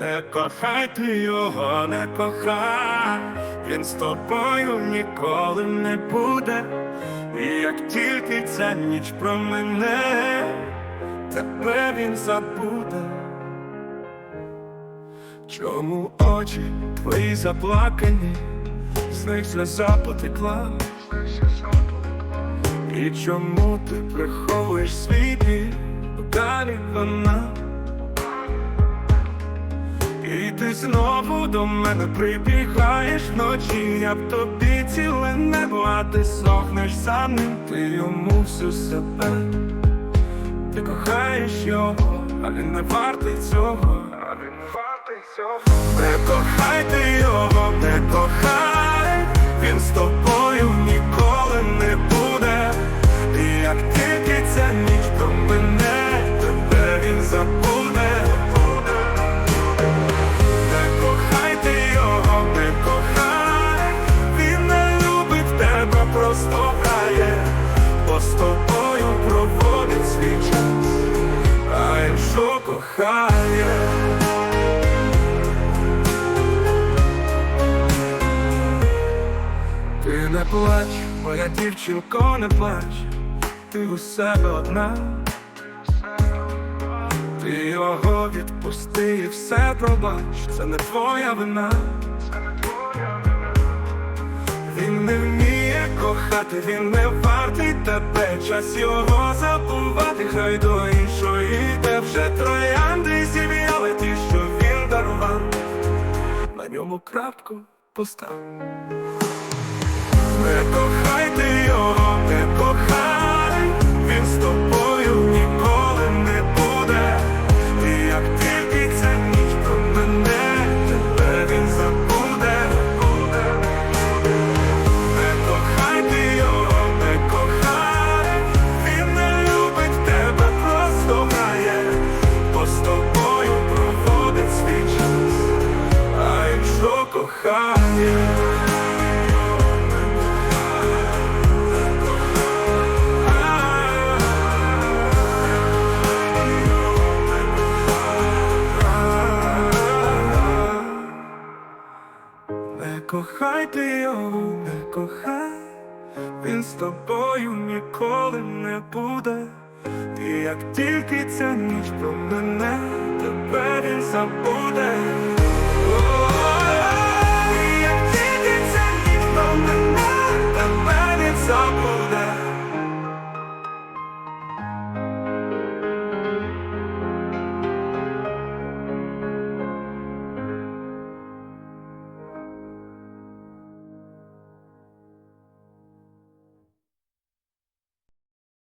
Не кохай ти його, не кохай, він з тобою ніколи не буде. І як тільки ця ніч промине, тебе він забуде. Чому очі твої заплакані, з них сльоза потекла? І чому ти приховуєш свій Ти знову до мене прибігаєш вночі, я в тобі ціле небо, а ти сохнеш за ним, ти йому всю себе. Ти кохаєш його, а він не вартий цього, а він не вартий цього. Не кохай ти його, не кохай, він з тобою ніколи не буде. І як тільки ця ніч промине, тебе він забуде. Ти не плач, моя дівчинко, не плач, ти у себе одна. Ти його відпусти і все пробач, це не твоя вина. Він не вміє кохати, він не вартий тебе, час його забувати, хай до іншої йде вже троянди ньому крапку постав. Кохає. Не кохай ти його, не кохай, він з тобою ніколи не буде. І як тільки ця ніч промине, тебе він забуде.